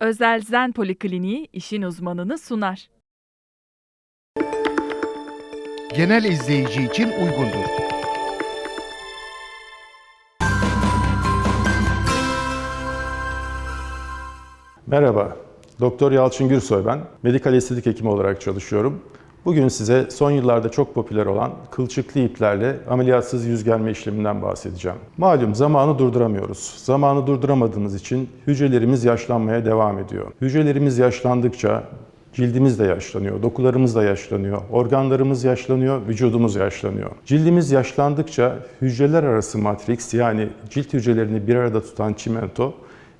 Özel Zen Polikliniği işin uzmanını sunar. genel izleyici için uygundur. Merhaba, Doktor Yalçın Gürsoy ben. Medikal estetik hekimi olarak çalışıyorum. Bugün size son yıllarda çok popüler olan kılçıklı iplerle ameliyatsız yüz germe işleminden bahsedeceğim. Malum zamanı durduramıyoruz. Zamanı durduramadığımız için hücrelerimiz yaşlanmaya devam ediyor. Hücrelerimiz yaşlandıkça Cildimiz de yaşlanıyor, dokularımız da yaşlanıyor, organlarımız yaşlanıyor, vücudumuz yaşlanıyor. Cildimiz yaşlandıkça hücreler arası matrix yani cilt hücrelerini bir arada tutan çimento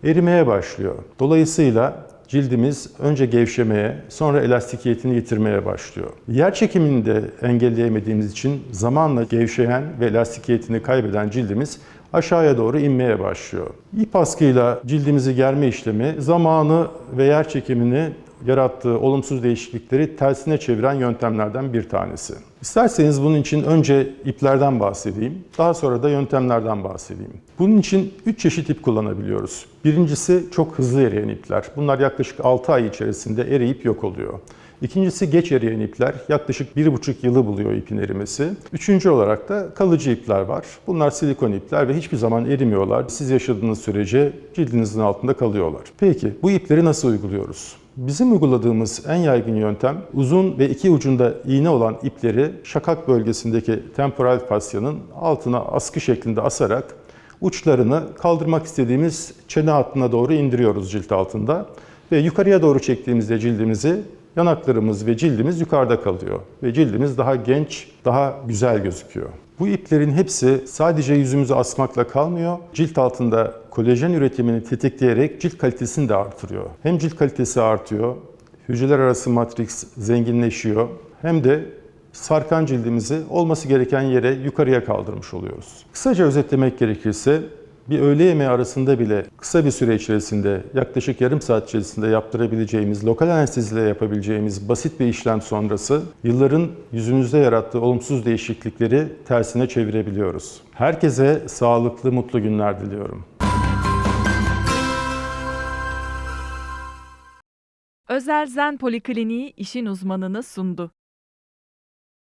erimeye başlıyor. Dolayısıyla cildimiz önce gevşemeye, sonra elastikiyetini yitirmeye başlıyor. Yer çekimini de engelleyemediğimiz için zamanla gevşeyen ve elastikiyetini kaybeden cildimiz aşağıya doğru inmeye başlıyor. İp askıyla cildimizi germe işlemi zamanı ve yer çekimini yarattığı olumsuz değişiklikleri tersine çeviren yöntemlerden bir tanesi. İsterseniz bunun için önce iplerden bahsedeyim, daha sonra da yöntemlerden bahsedeyim. Bunun için 3 çeşit ip kullanabiliyoruz. Birincisi çok hızlı eriyen ipler. Bunlar yaklaşık 6 ay içerisinde eriyip yok oluyor. İkincisi geç eriyen ipler. Yaklaşık 1,5 yılı buluyor ipin erimesi. Üçüncü olarak da kalıcı ipler var. Bunlar silikon ipler ve hiçbir zaman erimiyorlar. Siz yaşadığınız sürece cildinizin altında kalıyorlar. Peki bu ipleri nasıl uyguluyoruz? Bizim uyguladığımız en yaygın yöntem uzun ve iki ucunda iğne olan ipleri şakak bölgesindeki temporal fasyanın altına askı şeklinde asarak uçlarını kaldırmak istediğimiz çene hattına doğru indiriyoruz cilt altında ve yukarıya doğru çektiğimizde cildimizi yanaklarımız ve cildimiz yukarıda kalıyor ve cildimiz daha genç, daha güzel gözüküyor. Bu iplerin hepsi sadece yüzümüzü asmakla kalmıyor. Cilt altında kolajen üretimini tetikleyerek cilt kalitesini de artırıyor. Hem cilt kalitesi artıyor, hücreler arası matrix zenginleşiyor hem de sarkan cildimizi olması gereken yere yukarıya kaldırmış oluyoruz. Kısaca özetlemek gerekirse bir öğle yemeği arasında bile kısa bir süre içerisinde yaklaşık yarım saat içerisinde yaptırabileceğimiz, lokal anesteziyle yapabileceğimiz basit bir işlem sonrası yılların yüzümüzde yarattığı olumsuz değişiklikleri tersine çevirebiliyoruz. Herkese sağlıklı, mutlu günler diliyorum. Özel Zen Polikliniği işin uzmanını sundu.